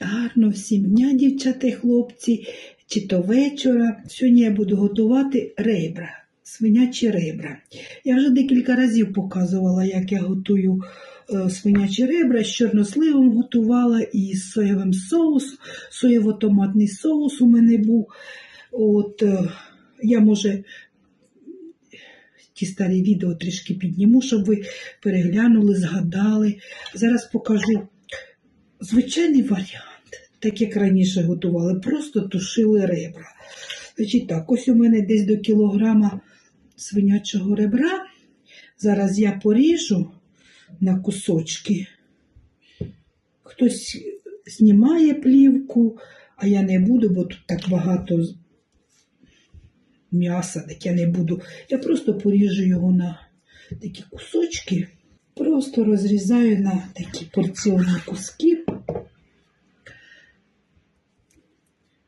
Гарно всім дня, дівчата хлопці, чи то вечора. Сьогодні я буду готувати ребра, свинячі ребра. Я вже декілька разів показувала, як я готую е, свинячі ребра. З чорносливом готувала і з соєвим соусом. Соєво-томатний соус у мене був. От, е, я, може, ті старі відео трішки підніму, щоб ви переглянули, згадали. Зараз покажу звичайний варіант, так як раніше готували, просто тушили ребра. Значить так, ось у мене десь до кілограма свинячого ребра. Зараз я поріжу на кусочки. Хтось знімає плівку, а я не буду, бо тут так багато м'яса, так я не буду. Я просто поріжу його на такі кусочки, просто розрізаю на такі порціонні куски.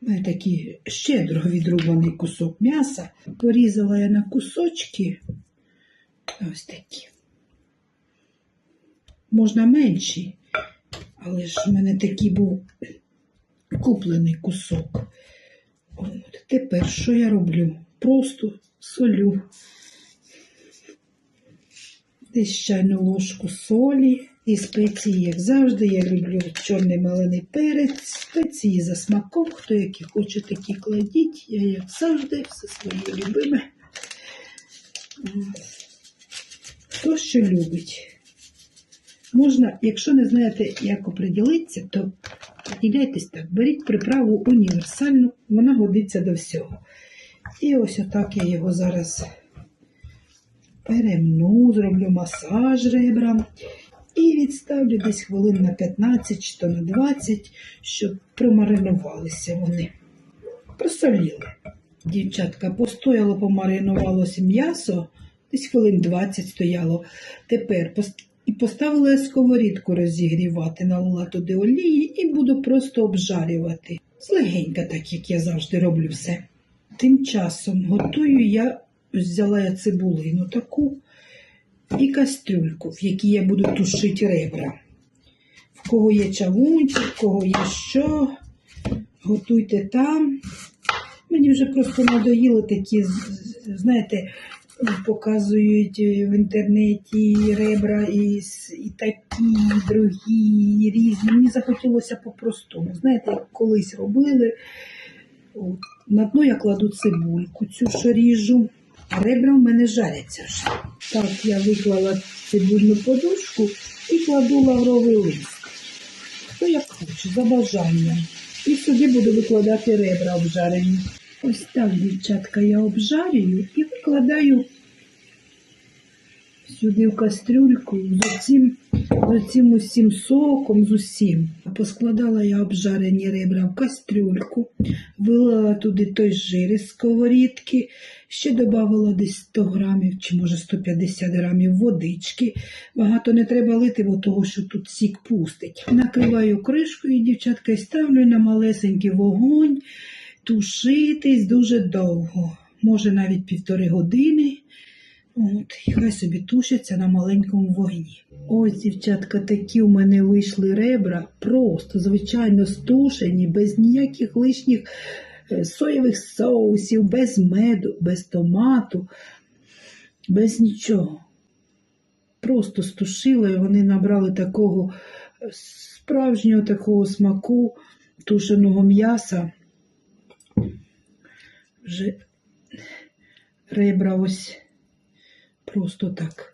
У мене такий щедро відрубаний кусок м'яса. Порізала я на кусочки. Ось такі. Можна менші, але ж в мене такий був куплений кусок. От. Тепер що я роблю? Просто солю. Десь чайну ложку солі і спеції, як завжди. Я люблю чорний малиний перець, спеції за смаком. Хто які хоче, такі кладіть. Я, як завжди, все своє любиме. Хто що любить. Можна, якщо не знаєте, як оприділитися, то приділяйтесь так. Беріть приправу універсальну, вона годиться до всього. І ось отак я його зараз перемну, зроблю масаж ребрам і відставлю десь хвилин на 15 чи то на 20, щоб промаринувалися вони. Просоліли. Дівчатка, постояло, помаринувалося м'ясо, десь хвилин 20 стояло. Тепер і поставила сковорідку розігрівати, налила туди олії і буду просто обжарювати. Злегенька, так як я завжди роблю все. Тим часом готую я, взяла я цибулину таку і кастрюльку, в якій я буду тушити ребра. В кого є чавунчик, в кого є що, готуйте там. Мені вже просто надоїли такі, знаєте, показують е, в інтернеті ребра і, і такі, і другі, і різні. Мені захотілося по-простому. Знаєте, як колись робили. От. На дно я кладу цибульку, цю що ріжу, ребра в мене жаряться вже. Так, я виклала цибульну подушку і кладу лавровий лист. Хто як хоче, за бажанням. І сюди буду викладати ребра обжарені. Ось так, дівчатка, я обжарюю і викладаю сюди в кастрюльку з оцим, з усім соком, з усім. Поскладала я обжарені ребра в кастрюльку, вилила туди той жир із сковорідки, ще додавала десь 100 грамів чи може 150 грамів водички. Багато не треба лити, бо того, що тут сік пустить. Накриваю кришкою, дівчатка, і ставлю на малесенький вогонь тушитись дуже довго, може навіть півтори години. От, хай собі тушиться на маленькому вогні. Ось, дівчатка, такі у мене вийшли ребра, просто, звичайно, стушені, без ніяких лишніх е, соєвих соусів, без меду, без томату, без нічого. Просто стушила, і вони набрали такого е, справжнього такого смаку тушеного м'яса. Вже ребра ось просто так.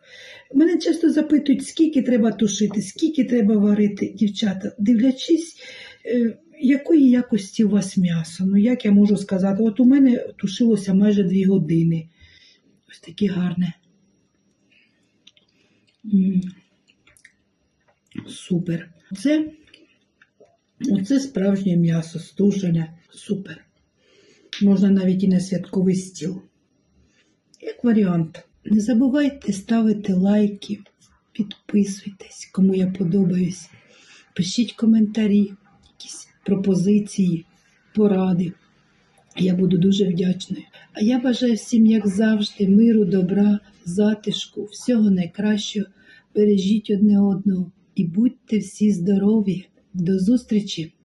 Мене часто запитують, скільки треба тушити, скільки треба варити, дівчата, дивлячись, е, якої якості у вас м'ясо. Ну, як я можу сказати, от у мене тушилося майже дві години. Ось таке гарне. Супер. Це, оце справжнє м'ясо, стужене. Супер. Можна навіть і на святковий стіл. Як варіант. Не забувайте ставити лайки, підписуйтесь, кому я подобаюсь. Пишіть коментарі, якісь пропозиції, поради. Я буду дуже вдячною. А я бажаю всім, як завжди, миру, добра, затишку, всього найкращого. Бережіть одне одного і будьте всі здорові. До зустрічі!